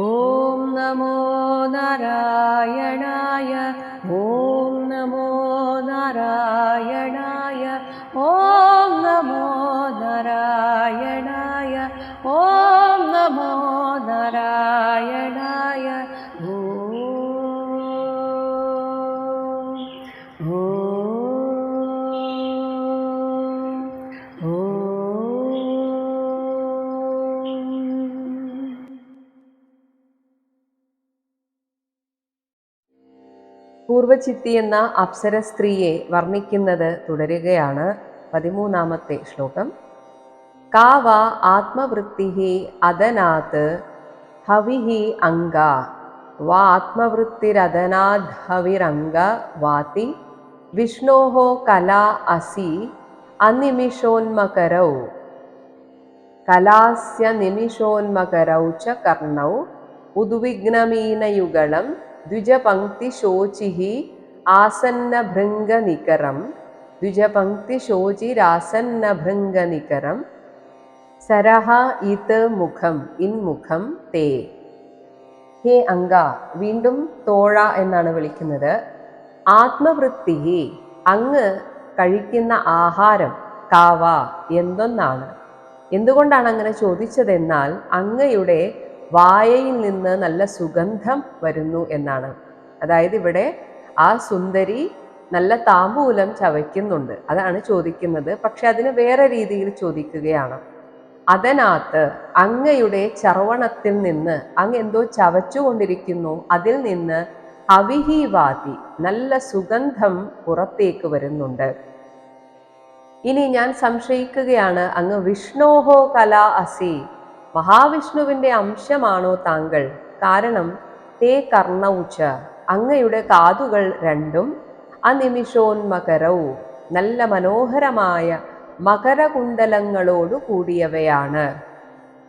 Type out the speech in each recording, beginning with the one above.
ॐ नमो नारायणाय പൂർവചിത്തി എന്ന അപ്സര സ്ത്രീയെ വർണിക്കുന്നത് തുടരുകയാണ് പതിമൂന്നാമത്തെ ശ്ലോകം. കാവ ആത്മവൃത്തി അദനാത് ഹവിഹി അംഗ. വാ ആത്മവൃത്തിരദനാദ് ഹവിരംഗ വാതി. വിഷ്ണോഹോ കലാ അസി അനിമിഷോന്മകരൗ. കലാസ്യ നിമിഷോന്മകരൗ ച കർണൗ. ഉദ്വിഗ്നമീനയുഗളം ദ്വിജപങ്ക്തിശോചിः ആസന്നഭൃംഗനികരം. ദ്വിജപങ്ക്തിശോചിരാസന്നഭൃംഗനികരം. സരഹ ഇത് മുഖം ഇൻമുഖം തേ. ഹേ അങ്ക വീണ്ടും തോഴ എന്നാണ് വിളിക്കുന്നത്. ആത്മവൃത്തി അങ്ങ് കഴിക്കുന്ന ആഹാരം കാവ എന്തൊന്നാണ്? എന്തുകൊണ്ടാണ് അങ്ങനെ ചോദിച്ചതെന്നാൽ അങ്ങയുടെ വായയിൽ നിന്ന് നല്ല സുഗന്ധം വരുന്നു എന്നാണ്. അതായത് ഇവിടെ ആ സുന്ദരി നല്ല താമ്പൂലം ചവയ്ക്കുന്നുണ്ട്. അതാണ് ചോദിക്കുന്നത്. പക്ഷെ അതിന് വേറെ രീതിയിൽ ചോദിക്കുകയാണ്. അതിനകത്ത് അങ്ങയുടെ ചർവണത്തിൽ നിന്ന് അങ്ങ് എന്തോ ചവച്ചുകൊണ്ടിരിക്കുന്നു. അതിൽ നിന്ന് അവിഹീവാതി നല്ല സുഗന്ധം പുറത്തേക്ക് വരുന്നുണ്ട്. ഇനി ഞാൻ സംശയിക്കുകയാണ്. അങ്ങ് വിഷ്ണോഹോ കല അസി മഹാവിഷ്ണുവിന്റെ അംശമാണോ താങ്കൾ? കാരണം തേ കർണൗച്ച അങ്ങയുടെ കാതുകൾ രണ്ടും അനിമിഷോന്മകരവും നല്ല മനോഹരമായ മകരകുണ്ടലങ്ങളോടു കൂടിയവയാണ്.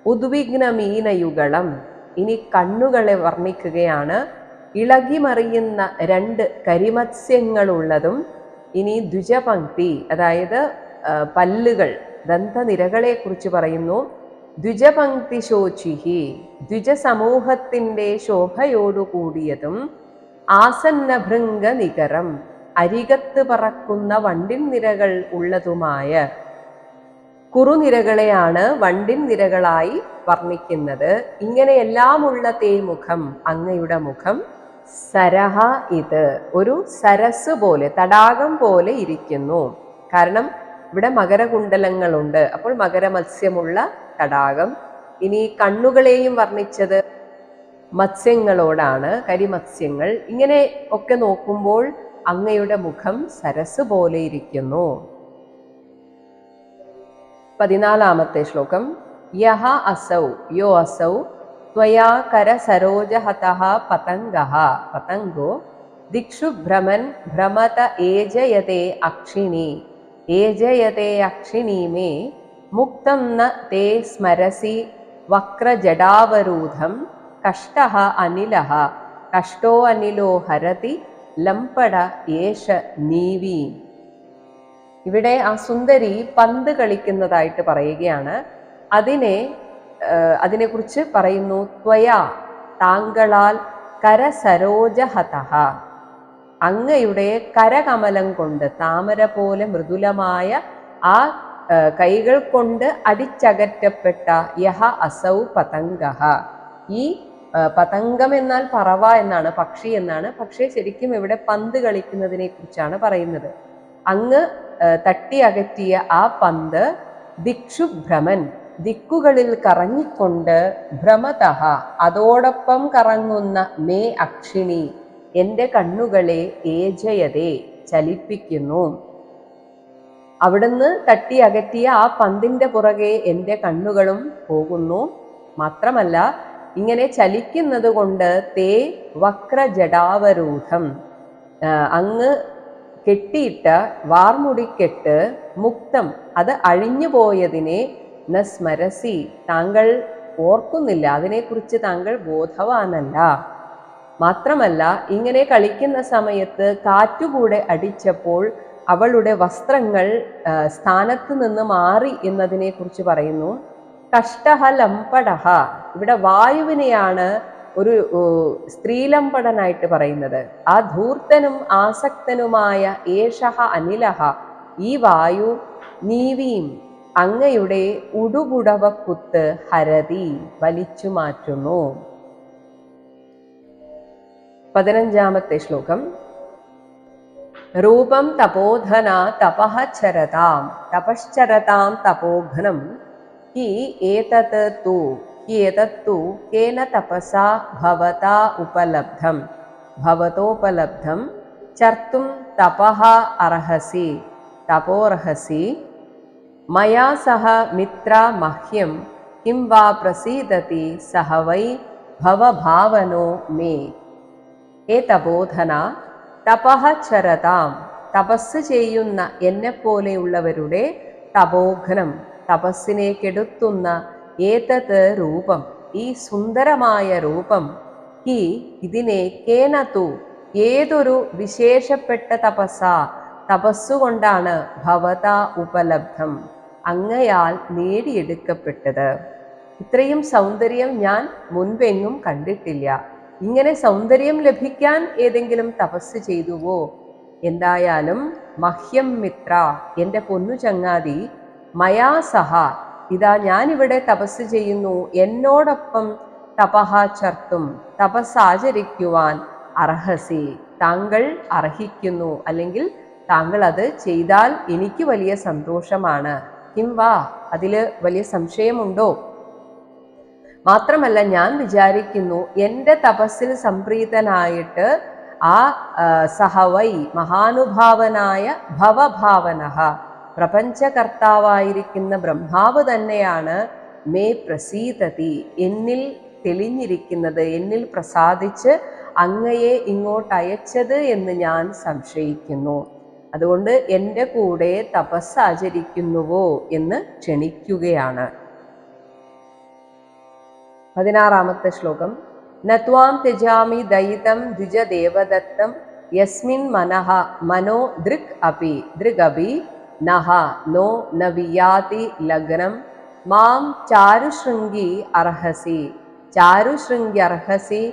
ഉദ്വിഗ്നമീനയുഗളം ഇനി കണ്ണുകളെ വർണിക്കുകയാണ്. ഇളകിമറിയുന്ന രണ്ട് കരിമത്സ്യങ്ങളുള്ളതും ഇനി ദ്വിജപങ്ക്തി അതായത് പല്ലുകൾ ദന്തനിരകളെ കുറിച്ച് പറയുന്നു. ദ്വിജപങ്ക്തി ശോചിഹി ദ്വിജസമൂഹത്തിന്റെ ശോഭയോടുകൂടിയതും ആസന്നഭൃംഗ നികരം അരികത്ത് പറക്കുന്ന വണ്ടിൻ നിരകൾ ഉള്ളതുമായ കുറുനിരകളെയാണ് വണ്ടിൻ നിരകളായി വർണിക്കുന്നത്. ഇങ്ങനെയെല്ലാമുള്ള തേ മുഖം അങ്ങയുടെ മുഖം സരഹ ഇത്. ഒരു സരസ് പോലെ തടാകം പോലെ ഇരിക്കുന്നു. കാരണം ഇവിടെ മകരകുണ്ടലങ്ങളുണ്ട് അപ്പോൾ മകരമത്സ്യമുള്ള തടാകം. ഇനി കണ്ണുകളെയും വർണിച്ചത് മത്സ്യങ്ങളോടാണ് കരിമത്സ്യങ്ങൾ. ഇങ്ങനെ ഒക്കെ നോക്കുമ്പോൾ അങ്ങയുടെ മുഖം സരസ് പോലെ ഇരിക്കുന്നു. പതിനാലാമത്തെ ശ്ലോകം. യഹ അസൗ യോ അസൗ ത്വയാ കര സരോജഹത പതംഗ പതംഗോ ദിക്ഷു ഭ്രമൻ ഭ്രമത ഏജയതേ അക്ഷിണി. ഏജയതേ അക്ഷിണി മേ മുക്തം ന തേ സ്മരസി വക്രജടാവരൂധം കഷ്ട അനില കഷ്ടോ അനിലോ ഹരതി ലംപട യേശ നീവി. ഇവിടെ ആ സുന്ദരി പന്ത് കളിക്കുന്നതായിട്ട് പറയുകയാണ്. അതിനെ അതിനെക്കുറിച്ച് പറയുന്നു ത്വയാ താങ്കളാൽ കരസരോജഹത അങ്ങയുടെ കരകമലം കൊണ്ട് താമര പോലെ മൃദുലമായ ആ കൈകൾ കൊണ്ട് അടിച്ചകറ്റപ്പെട്ട യഹ അസൗ പതംഗ ഈ പതംഗം എന്നാൽ പറവ എന്നാണ് പക്ഷി എന്നാണ്. പക്ഷേ ശരിക്കും ഇവിടെ പന്ത് കളിക്കുന്നതിനെ കുറിച്ചാണ് പറയുന്നത്. അങ്ങ് തട്ടി അകറ്റിയ ആ പന്ത് ദിക്ഷു ഭ്രമൻ ദിക്കുകളിൽ കറങ്ങിക്കൊണ്ട് ഭ്രമത അതോടൊപ്പം കറങ്ങുന്ന മേ അക്ഷിണി എന്റെ കണ്ണുകളെ ഏജയതേ ചലിപ്പിക്കുന്നു. അവിടുന്ന് തട്ടി അകറ്റിയ ആ പന്തിന്റെ പുറകെ എന്റെ കണ്ണുകളും പോകുന്നു. മാത്രമല്ല ഇങ്ങനെ ചലിക്കുന്നത് കൊണ്ട് തേ വക്രജടാവരൂഢം. അങ്ങ് കെട്ടിയിട്ട വാർമുടിക്കെട്ട് മുക്തം. അത് അഴിഞ്ഞു പോയതിനെ ന സ്മരസി താങ്കൾ ഓർക്കുന്നില്ല അതിനെക്കുറിച്ച് താങ്കൾ ബോധവാനല്ല. മാത്രമല്ല ഇങ്ങനെ കളിക്കുന്ന സമയത്ത് കാറ്റുകൂടെ അടിച്ചപ്പോൾ അവളുടെ വസ്ത്രങ്ങൾ സ്ഥാനത്ത് നിന്ന് മാറി എന്നതിനെ കുറിച്ച് പറയുന്നു. കഷ്ടഹ ലംപടഹ ഇവിടെ വായുവിനെയാണ് ഒരു സ്ത്രീലംപടനായിട്ട് പറയുന്നത്. ആ ധൂർത്തനും ആസക്തനുമായ ഏഷഹ അനിലഹ ഈ വായു നീവീം അങ്ങയുടെ ഉടുപുടവക്കുത്ത് ഹരതി വലിച്ചു മാറ്റുന്നു. പതിനഞ്ചാമത്തെ ശ്ലോകം. രൂപം തപോധന തപഃ ചരതാം. തപശ്ചരതാം തപോഘ്നം ഹി ഏതത് തു? ഹി ഏതത്തു കേന തപസാ ഭവതാ ഉപലബ്ധം. ഭവതോപലബ്ധം. ചർത്തും തപഃ അർഹസി. തപോർഹസി. മയാ സഹ മിത്ര മഹ്യം. കിം വാ പ്രസീദതി? സഹ വൈ ഭവഭാവനോ മേ. ഏ തപോധന തപഃ ചരതാം. തപസ് ചെയ്യുന്ന എന്നെപ്പോലെയുള്ളവരുടെ തപോഘനം. തപസ്സിനെ കെടുത്തുന്ന ഏതത് രൂപം? ഈ സുന്ദരമായ രൂപം. ഈ ഇതിനെ കേനതു ഏതൊരു വിശേഷപ്പെട്ട തപസ തപസ്സുകൊണ്ടാണ് ഭവത ഉപലബ്ധം. അങ്ങയാൽ നേടിയെടുക്കപ്പെട്ടത്. ഇത്രയും സൗന്ദര്യം ഞാൻ മുൻപെങ്ങും കണ്ടിട്ടില്ല. ഇങ്ങനെ സൗന്ദര്യം ലഭിക്കാൻ ഏതെങ്കിലും തപസ് ചെയ്തുവോ? എന്തായാലും മഹ്യം മിത്ര എന്റെ പൊന്നു ചങ്ങാതി മയാ സഹ ഇതാ ഞാനിവിടെ തപസ് ചെയ്യുന്നു. എന്നോടൊപ്പം തപഹ ചർത്തും തപസ് ആചരിക്കുവാൻ അർഹസി. താങ്കൾ അർഹിക്കുന്നു അല്ലെങ്കിൽ താങ്കൾ അത് ചെയ്താൽ എനിക്ക് വലിയ സന്തോഷമാണ്. കിം വാ അതിൽ വലിയ സംശയമുണ്ടോ? മാത്രമല്ല ഞാൻ വിചാരിക്കുന്നു എന്റെ തപസ്സിൽ സംപ്രീതനായിട്ട് ആ സഹവൈ മഹാനുഭാവനായ ഭവഭാവന പ്രപഞ്ചകർത്താവായിരിക്കുന്ന ബ്രഹ്മാവ് തന്നെയാണ് മേ പ്രസീതതി എന്നിൽ തെളിഞ്ഞിരിക്കുന്നത് എന്നിൽ പ്രസാദിച്ച് അങ്ങയെ ഇങ്ങോട്ട് അയച്ചത് എന്ന് ഞാൻ സംശയിക്കുന്നു. അതുകൊണ്ട് എന്റെ കൂടെ തപസ്സാചരിക്കുന്നുവോ എന്ന് ക്ഷണിക്കുകയാണ്. पदिनारामत्तश्लोकं न त्वां त्यजामि दयितं द्विजदेवदत्तं यस्मिन् मनः मनो दृक् अपि दृगपि नः नो न वियाति लग्नं मां चारुशृङ्गी अर्हसि चारुशृङ्ग्यर्हसि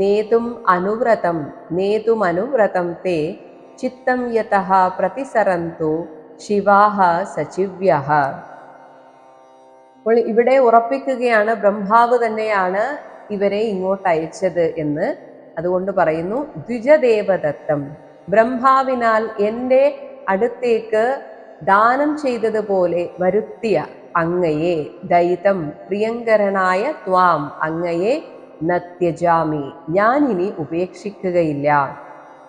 नेतुम् अनुव्रतं नेतुमनुव्रतं ते चित्तं यतः प्रतिसरन्तु शिवाः सचिव्यः അപ്പോൾ ഇവിടെ ഉറപ്പിക്കുകയാണ് ബ്രഹ്മാവ് തന്നെയാണ് ഇവരെ ഇങ്ങോട്ട് അയച്ചത് എന്ന്. അതുകൊണ്ട് പറയുന്നു ദ്വിജദേവദത്തം. ബ്രഹ്മാവിനാൽ എന്റെ അടുത്തേക്ക് ദാനം ചെയ്തതുപോലെ വരുത്തിയ അങ്ങയെ ദൈതം പ്രിയങ്കരനായ ത്വാം അങ്ങയെ നത്യജാമി. ഞാനിനി ഉപേക്ഷിക്കുകയില്ല.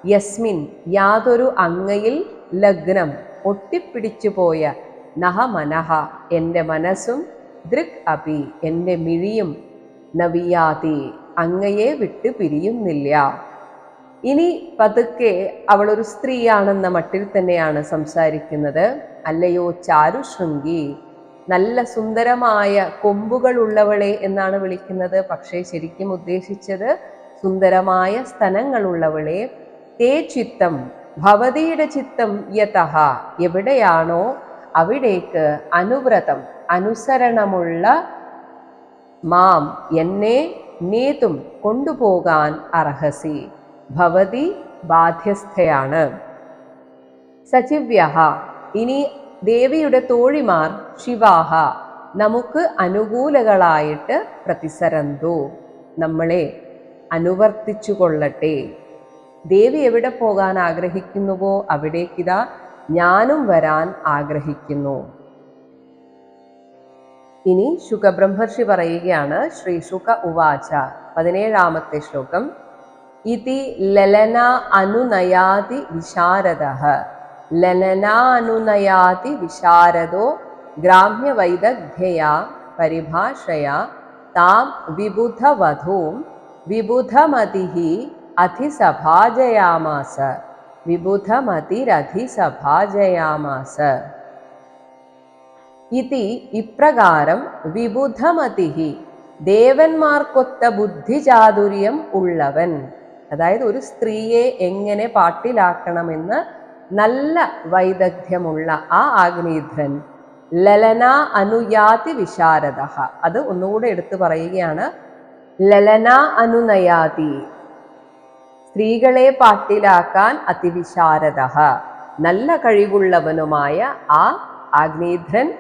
യസ്മിൻ യാതൊരു അങ്ങയിൽ ലഗ്നം ഒട്ടിപ്പിടിച്ചു പോയ നഹ മനഹ എന്റെ മനസ്സും ദൃക് അപി എന്റെ മിഴിയും. നവിയാതി അങ്ങയെ വിട്ടു പിരിയുന്നില്ല. ഇനി പതുക്കെ അവൾ ഒരു സ്ത്രീയാണെന്ന മട്ടിൽ തന്നെയാണ് സംസാരിക്കുന്നത്. അല്ലയോ ചാരു ശൃംഗി. നല്ല സുന്ദരമായ കൊമ്പുകൾ കൊമ്പുകളുള്ളവളെ എന്നാണ് വിളിക്കുന്നത്. പക്ഷേ ശരിക്കും ഉദ്ദേശിച്ചത് സുന്ദരമായ സ്ഥലങ്ങളുള്ളവളെ. തേ ചിത്തം ഭവതിയുടെ ചിത്തം യതഹ. എവിടെയാണോ അവിടേക്ക് അനുവ്രതം. അനുസരണമുള്ള മാം എന്നെ നേതും കൊണ്ടുപോകാൻ അർഹസി. ഭവതി ബാധ്യസ്ഥയാണ്. സചിവ്യഹ ഇനി ദേവിയുടെ തോഴിമാർ ശിവാഹ നമുക്ക് അനുകൂലകളായിട്ട് പ്രതിസരന്തു. നമ്മളെ അനുവർത്തിച്ചു കൊള്ളട്ടെ ദേവി എവിടെ പോകാൻ ആഗ്രഹിക്കുന്നുവോ അവിടേക്കിതാ ഞാനും വരാൻ ആഗ്രഹിക്കുന്നു. ഇനി ശുഖബ്രഹ്മർഷി പറയുകയാണ് ശ്രീ ശുക ഉവാച പതിനേഴാമത്തെ ശ്ലോകം. ഇതി ലലന അനുനയാതി വിശാരദ. ലലനാനുനയാതി വിശാരദോ ഗ്രാമ്യവൈദഗ്ധ്യയാ പരിഭാഷയാ താം വിബുധവധൂം വിബുധമതി അധിസഭാജയാമാസ. വിബുധമതിരധിസഭാജയാമാസ. ഇതി ഇപ്രകാരം വിബുധമതിഹി. ദേവന്മാർക്കൊത്ത ബുദ്ധിചാതുര്യം ഉള്ളവൻ. അതായത് ഒരു സ്ത്രീയെ എങ്ങനെ പാട്ടിലാക്കണമെന്ന് നല്ല വൈദഗ്ധ്യമുള്ള ആ ആഗ്നീധ്രൻ. ലലന അനുയാതി വിശാരദ അത് ഒന്നുകൂടെ എടുത്തു പറയുകയാണ്. ലലന അനുനയാതി. സ്ത്രീകളെ പാട്ടിലാക്കാൻ അതിവിശാരദ നല്ല കഴിവുള്ളവനുമായ ആ ആഗ്നേധ്രൻ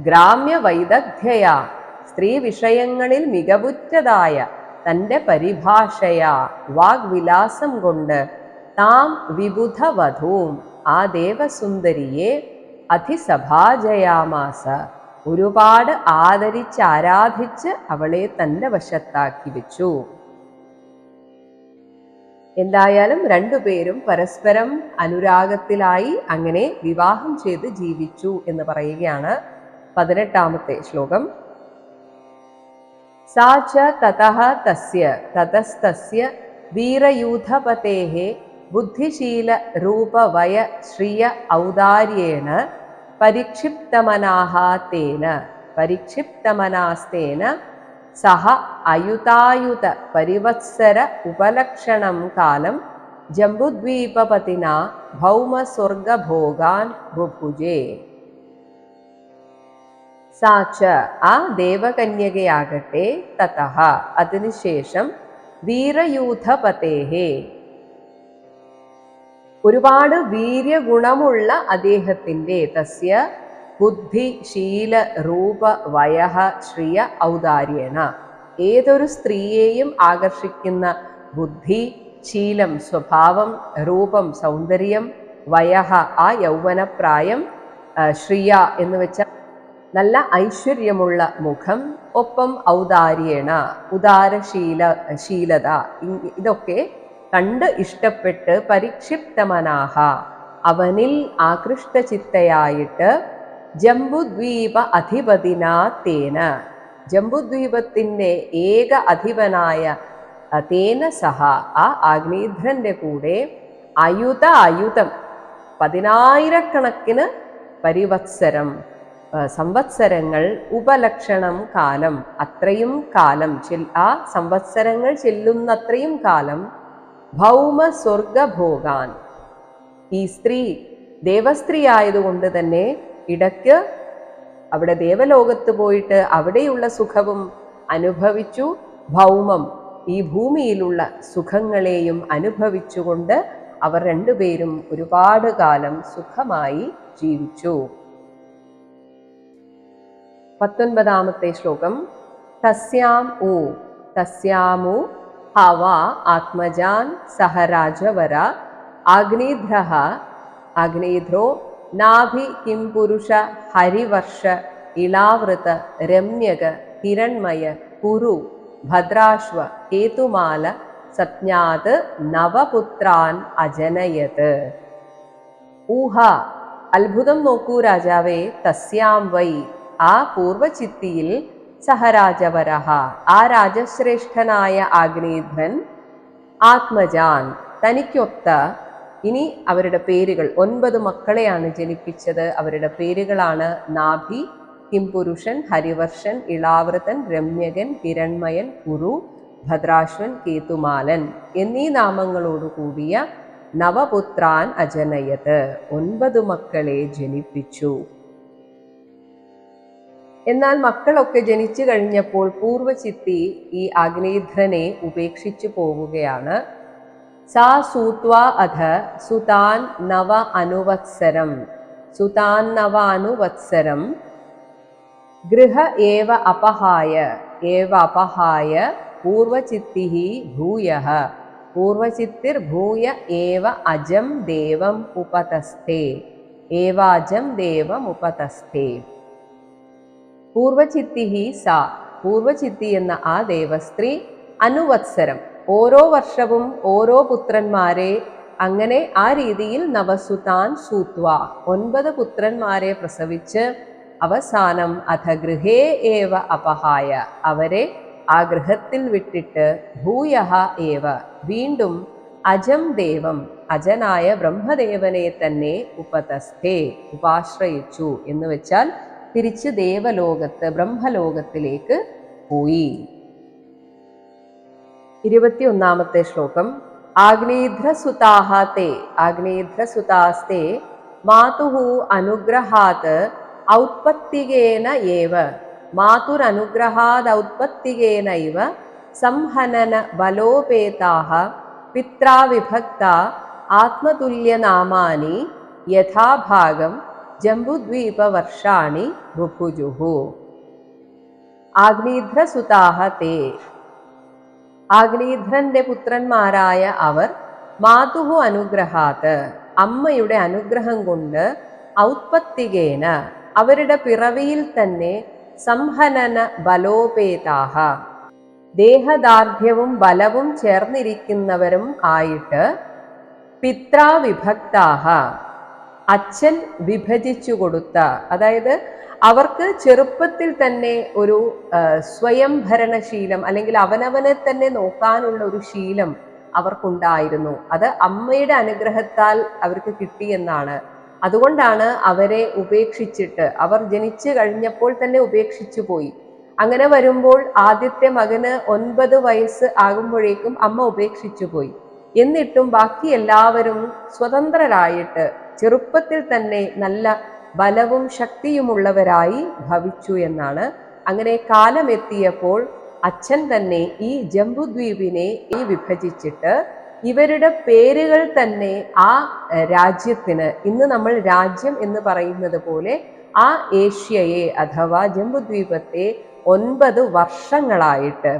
ഗ്രാമ്യ വൈദഗ്ധ്യ സ്ത്രീ വിഷയങ്ങളിൽ മികവുറ്റതായ തന്റെ പരിഭാഷയാ. വാഗ്വിലാസം കൊണ്ട് താം വിബുധവധൂം ആ ദേവസുന്ദരിയെ അധിസഭാജയാമാസ. ഒരുപാട് ആദരിച്ച് ആരാധിച്ച് അവളെ തന്റെ വശത്താക്കി വെച്ചു. എന്തായാലും രണ്ടുപേരും പരസ്പരം അനുരാഗത്തിലായി അങ്ങനെ വിവാഹം ചെയ്ത് ജീവിച്ചു എന്ന് പറയുകയാണ് പതിനെട്ടാമത്തെ ശ്ലോകം. സാ ച തതഃ തസ്യ തതസ്തസ്യ വീരയൂഥപതേः ബുദ്ധിശീല രൂപവയ ശ്രിയ ഔദാര്യേണ പരിക്ഷിപ്തമനാഹ തേന പരിക്ഷിപ്തമനാസ്തേന സഹ അയുതായുത പരിവത്സര ഉപലക്ഷണം കാലം ജംബുദ്വീപപതിന ഭൗമസ്വർഗഭോഗാൻ ബുഭുജേ. സാച്ച ആ ദേവകന്യകയാകട്ടെ തതഹ. അതിനുശേഷം വീരയൂഥപതേഹേ ഒരുപാട് വീര്യഗുണമുള്ള അദ്ദേഹത്തിന്റെ തസ്യ ബുദ്ധി ശീല രൂപ വയഹ ശ്രിയ ഔദാര്യേണ ഏതൊരു സ്ത്രീയെയും ആകർഷിക്കുന്ന ബുദ്ധി ശീലം സ്വഭാവം രൂപം സൗന്ദര്യം വയഹ ആ യൗവനപ്രായം ശ്രീയ എന്ന് വെച്ച നല്ല ഐശ്വര്യമുള്ള മുഖം ഒപ്പം ഔദാര്യേണ ഉദാരശീല ശീലത ഇതൊക്കെ കണ്ട് ഇഷ്ടപ്പെട്ട് പരിക്ഷിപ്തമനാഹ. അവനിൽ ആകൃഷ്ടചിത്തയായിട്ട് ജംബുദ്വീപ അധിപതിനാ തേന. ജംബുദ്വീപത്തിന്റെ ഏക അധിപനായ തേന സഹ ആ ആഗ്നീധ്രന്റെ കൂടെ അയുത അയുതം പതിനായിരക്കണക്കിന് പരിവത്സരം സംവത്സരങ്ങൾ ഉപലക്ഷണം കാലം. അത്രയും കാലം ആ സംവത്സരങ്ങൾ ചെല്ലുന്നത്രയും കാലം ഭൗമ സ്വർഗഭോഗാൻ. ഈ സ്ത്രീ ദേവസ്ത്രീ ആയതുകൊണ്ട് തന്നെ ഇടയ്ക്ക് അവിടെ ദേവലോകത്ത് പോയിട്ട് അവിടെയുള്ള സുഖവും അനുഭവിച്ചു. ഭൗമം ഈ ഭൂമിയിലുള്ള സുഖങ്ങളെയും അനുഭവിച്ചുകൊണ്ട് അവർ രണ്ടുപേരും ഒരുപാട് കാലം സുഖമായി ജീവിച്ചു. പത്തൊൻപതാമത്തെ ശ്ലോകം. തസ്യാം ഊ തസ്യാമു ഹവ ആത്മജാൻ സഹരാജവര രാജവര അഗ്നിധ്രോ ആഗ്നേധ്രോ നാഭി കിം പുരുഷ ഹരിവർഷ ഇളാവൃത രമ്യക ഹിരൺമയ കുരു ഭദ്രാശ്വ കേതുമാല സജ്ഞാത് നവപുത്രാൻ അജനയത്. ഊഹ അത്ഭുതം നോക്കൂ രാജാവേ തസ്യാം വൈ ആ പൂർവചിത്തിയിൽ സഹരാജവരഹ ആ രാജശ്രേഷ്ഠനായ ആഗ്നേധ്രൻ ആത്മജാൻ തനിക്കൊത്ത ഇനി അവരുടെ പേരുകൾ ഒൻപത് മക്കളെയാണ് ജനിപ്പിച്ചത്. അവരുടെ പേരുകളാണ് നാഭി കിംപുരുഷൻ ഹരിവർഷൻ ഇളാവൃതൻ രമ്യകൻ ഹിരൺമയൻ കുരു ഭദ്രാശ്വൻ കേതുമാലൻ എന്നീ നാമങ്ങളോടുകൂടിയ നവപുത്രാൻ അജനയത് ഒൻപത് മക്കളെ ജനിപ്പിച്ചു. എന്നാൽ മക്കളൊക്കെ ജനിച്ചു കഴിഞ്ഞപ്പോൾ പൂർവചിത്തി ഈ അഗ്നിധ്രനെ ഉപേക്ഷിച്ചു പോവുകയാണ്. സാ സൂത്വ അധ സുതാൻ നവ അനുവത്സരം. സുതാൻ നവ അനുവത്സരം. ഗൃഹ ഏവ അപഹായ. ഏവ അപഹായ പൂർവചിത്തി ഭൂയ പൂർവചിത്തിർഭൂയ ഏവ അജം ദേവം ഉപതസ്ഥേ. ഏവാജം ദേവം ഉപതസ്ഥേ. പൂർവചിത്തി ഹി സാ. പൂർവചിത്തി എന്ന ആ ദേവസ്ത്രീ അനുവത്സരം. ഓരോ വർഷവും ഓരോ പുത്രന്മാരെ അങ്ങനെ ആ രീതിയിൽ നവസുതാൻ സൂത്വ. ഒൻപത് പുത്രന്മാരെ പ്രസവിച്ച് അവസാനം അധ ഗൃഹേ ഏവ അപഹായ. അവരെ ആ ഗൃഹത്തിൽ വിട്ടിട്ട് ഭൂയഹ ഏവ. വീണ്ടും അജം ദേവം അജനായ ബ്രഹ്മദേവനെ തന്നെ ഉപതസ്ഥേ ഉപാശ്രയിച്ചു എന്ന് വെച്ചാൽ തിരിച്ച് ദേവലോകത്ത് ബ്രഹ്മലോകത്തിലേക്ക് പോയി. ഇരുപത്തിയൊന്നാമത്തെ ശ്ലോകം. ആഗ്നേധ്രസുതാഹ തേ ആഗ്നേധ്രസുതാസ്തേ മാതുഹു അനുഗ്രഹാത് ഔത്പത്തികേന ഏവ. മാതുരനുഗ്രഹാത് ഔത്പത്തികേനൈവ സംഹനന ബലോപേതാഹ പിത്രാവിഭക്ത ആത്മതുല്യനാമാനി യഥാഭാഗം ജംബുദ്വീപവർഷാണി ബുഭുജുഹു ആഗ്നീധ്രസുതാഹ തേ. ആഗ്നീധ്രന്റെ പുത്രന്മാരായ അവർ മാതുഹു അനുഗ്രഹാത്ത് അമ്മയുടെ അനുഗ്രഹം കൊണ്ട് ഔത്പത്തികേന അവരുടെ പിറവിയിൽ തന്നെ സംഹനന ബലോപേതാഹ. ദേഹദാർഢ്യവും ബലവും ചേർന്നിരിക്കുന്നവരും ആയിട്ട് പിത്രാവിഭക്താഹ. അച്ഛൻ വിഭജിച്ചു കൊടുത്ത അതായത് അവർക്ക് ചെറുപ്പത്തിൽ തന്നെ ഒരു സ്വയംഭരണശീലം സ്വയം ഭരണശീലം അല്ലെങ്കിൽ അവനവനെ തന്നെ നോക്കാനുള്ള ഒരു ശീലം അവർക്കുണ്ടായിരുന്നു. അത് അമ്മയുടെ അനുഗ്രഹത്താൽ അവർക്ക് കിട്ടിയെന്നാണ് അതുകൊണ്ടാണ് അവരെ ഉപേക്ഷിച്ചിട്ട് അവർ ജനിച്ചു കഴിഞ്ഞപ്പോൾ തന്നെ ഉപേക്ഷിച്ചു പോയി. അങ്ങനെ വരുമ്പോൾ ആദ്യത്തെ മകന് ഒൻപത് വയസ്സ് ആകുമ്പോഴേക്കും അമ്മ ഉപേക്ഷിച്ചു പോയി. എന്നിട്ടും ബാക്കി എല്ലാവരും സ്വതന്ത്രരായിട്ട് ചെറുപ്പത്തിൽ തന്നെ നല്ല ബലവും ശക്തിയുമുള്ളവരായി ഭവിച്ചു എന്നാണ്. അങ്ങനെ കാലമെത്തിയപ്പോൾ അച്ഛൻ തന്നെ ഈ ജംബുദ്വീപിനെ ഈ വിഭജിച്ചിട്ട് ഇവരുടെ പേരുകൾ തന്നെ ആ രാജ്യത്തിന് ഇന്ന് നമ്മൾ രാജ്യം എന്ന് പറയുന്നത് പോലെ ആ ഏഷ്യയെ അഥവാ ജംബുദ്വീപത്തെ ഒൻപത് വർഷങ്ങളായിട്ട്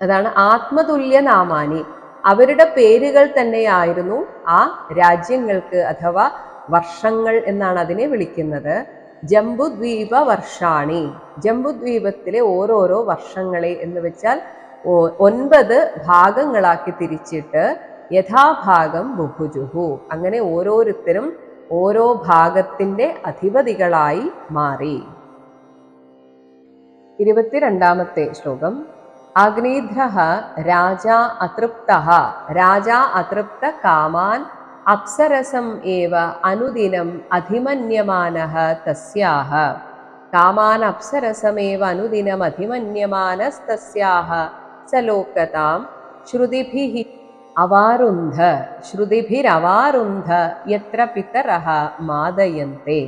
അതാണ് ആത്മതുല്യ നാമാനി അവരുടെ പേരുകൾ തന്നെയായിരുന്നു ആ രാജ്യങ്ങൾക്ക് അഥവാ വർഷങ്ങൾ എന്നാണ് അതിനെ വിളിക്കുന്നത്. ജംബുദ്വീപ വർഷാണി. ജംബുദ്വീപത്തിലെ ഓരോരോ വർഷങ്ങളെ എന്ന് വെച്ചാൽ ഒൻപത് ഭാഗങ്ങളാക്കി തിരിച്ചിട്ട് യഥാഭാഗം ബുഭുജുഹു. അങ്ങനെ ഓരോരുത്തരും ഓരോ ഭാഗത്തിന്റെ അധിപതികളായി മാറി. ഇരുപത്തിരണ്ടാമത്തെ ശ്ലോകം. അഗ്നീധ്ര രാജാ അതൃപ്ത. രാജാ അതൃപ്ത കാമാൻ അപ്സരസം ഏവ അനുദിനം അധിമന്യമാന തസ്യാഹ. കാമാൻ അപ്സരസമേവ അനുദിനം അധിമന്യമാനസ്തസ്യാഹ. സലോകതാം ശ്രുതിഭിः അവാരുന്ധ. ശ്രുതിഭിരവാരുന്ധ യത്ര പിതരഃ മാദയന്തെ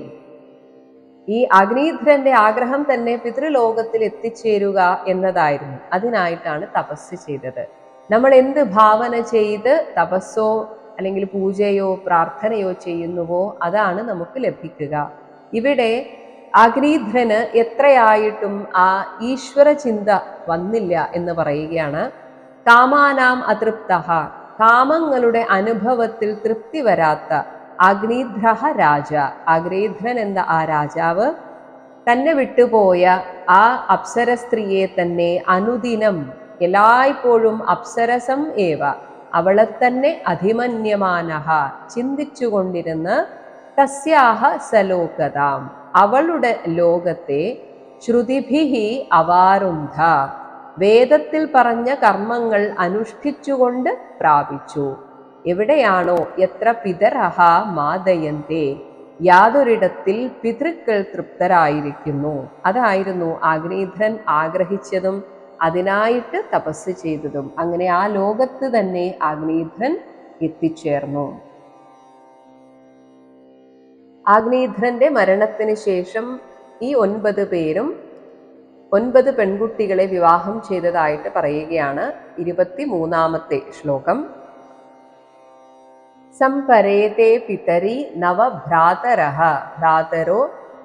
ഈ അഗ്നിധ്രന്റെ ആഗ്രഹം തന്നെ പിതൃലോകത്തിൽ എത്തിച്ചേരുക എന്നതായിരുന്നു. അതിനായിട്ടാണ് തപസ് ചെയ്തത്. നമ്മൾ എന്ത് ഭാവന ചെയ്ത് തപസ്സോ അല്ലെങ്കിൽ പൂജയോ പ്രാർത്ഥനയോ ചെയ്യുന്നുവോ അതാണ് നമുക്ക് ലഭിക്കുക. ഇവിടെ അഗ്നിധ്രന് എത്രയായിട്ടും ആ ഈശ്വര ചിന്ത വന്നില്ല എന്ന് പറയുകയാണ്. കാമാനാം അതൃപ്ത. കാമങ്ങളുടെ അനുഭവത്തിൽ തൃപ്തി വരാത്ത അഗ്നിധ്ര രാജ. അഗ്നിധ്രൻ എന്ന ആ രാജാവ് തന്നെ വിട്ടുപോയ ആ അപ്സര സ്ത്രീയെ തന്നെ അനുദിനം എല്ലായ്പ്പോഴും അപ്സരസം ഏവ. അവളെ തന്നെ അധിമന്യമാനഹ ചിന്തിച്ചുകൊണ്ടിരുന്ന് തസ്യാഹ സലോകതാം. അവളുടെ ലോകത്തെ ശ്രുതിഭിഹി അവാരുന്ധ. വേദത്തിൽ പറഞ്ഞ കർമ്മങ്ങൾ അനുഷ്ഠിച്ചുകൊണ്ട് പ്രാപിച്ചു. എവിടെയാണോ എത്ര പിതരഹ മാദയന്തേ യാതൊരിടത്തിൽ പിതൃക്കൾ തൃപ്തരായിരിക്കുന്നു. അതായിരുന്നു ആഗ്നേധ്രൻ ആഗ്രഹിച്ചതും അതിനായിട്ട് തപസ് ചെയ്തതും. അങ്ങനെ ആ ലോകത്ത് തന്നെ ആഗ്നേധ്രൻ എത്തിച്ചേർന്നു. ആഗ്നേധ്രന്റെ മരണത്തിന് ശേഷം ഈ ഒൻപത് പേരും ഒൻപത് പെൺകുട്ടികളെ വിവാഹം ചെയ്തതായിട്ട് പറയുകയാണ് ഇരുപത്തി മൂന്നാമത്തെ ശ്ലോകം. സംപരേതേ പിതരി നവഭ്രാതര ഭ്രാതരോ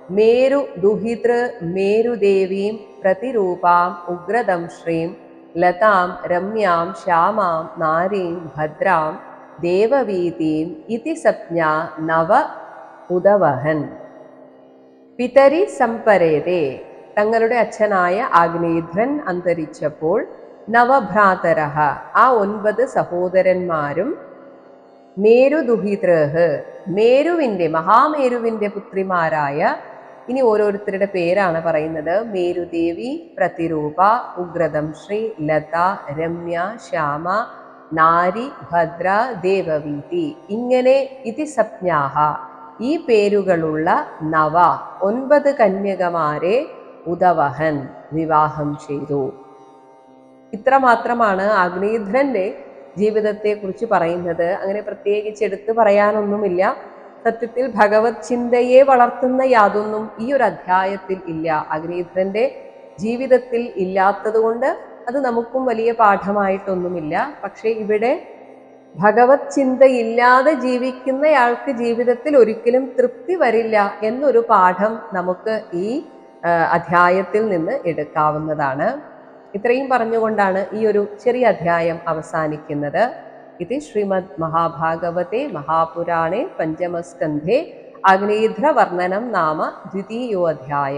മേരു ദുഹിതൃ മേരുദേവീം പ്രതിരൂപാം ഉഗ്രദം ശ്രീം ലതാം രമ്യാം ശ്യാമാം നാരീം ഭദ്രാം ദേവവീതീം ഇതി സപ്ഞാ നവ ഉദവഹൻ പിതരി സംപരേതേ തങ്ങളുടെ അച്ഛനായ ആഗ്നേധ്രൻ അന്തരിച്ചപ്പോൾ നവഭ്രാതരഹ ആ ഒൻപത് സഹോദരന്മാരും മേരുദുഹിതൃഹ് മേരുവിന്റെ മഹാമേരുവിന്റെ പുത്രിമാരായ ഇനി ഓരോരുത്തരുടെ പേരാണ് പറയുന്നത്. മേരുദേവി പ്രതിരൂപ ഉഗ്രദം ശ്രീ ലത രമ്യ ശ്യാമ നാരി ഭദ്ര ദേവവീതി. ഇങ്ങനെ ഇതി സപ്ഞാഹ ഈ പേരുകളുള്ള നവ ഒൻപത് കന്യകമാരെ ഉദവഹൻ വിവാഹം ചെയ്തു. ഇത്ര മാത്രമാണ് ജീവിതത്തെക്കുറിച്ച് പറയുന്നത്. അങ്ങനെ പ്രത്യേകിച്ച് എടുത്തു പറയാനൊന്നുമില്ല. സത്യത്തിൽ ഭഗവത് ചിന്തയെ വളർത്തുന്ന യാതൊന്നും ഈ ഒരു അധ്യായത്തിൽ ഇല്ല. അഗ്നിധ്രന്റെ ജീവിതത്തിൽ ഇല്ലാത്തതുകൊണ്ട് അത് നമുക്കും വലിയ പാഠമായിട്ടൊന്നുമില്ല. പക്ഷേ ഇവിടെ ഭഗവത് ചിന്തയില്ലാതെ ജീവിക്കുന്നയാൾക്ക് ജീവിതത്തിൽ ഒരിക്കലും തൃപ്തി വരില്ല എന്നൊരു പാഠം നമുക്ക് ഈ അധ്യായത്തിൽ നിന്ന് എടുക്കാവുന്നതാണ്. ഇത്രയും പറഞ്ഞുകൊണ്ടാണ് ഈ ഒരു ചെറിയ അധ്യായം അവസാനിക്കുന്നത്. ഇത് ശ്രീമദ് മഹാഭാഗവത്തെ മഹാപുരാണേ പഞ്ചമസ്കന്ധേ അഗ്നീധ്ര വർണനം നാമ ദ്വിതീയോധ്യായ.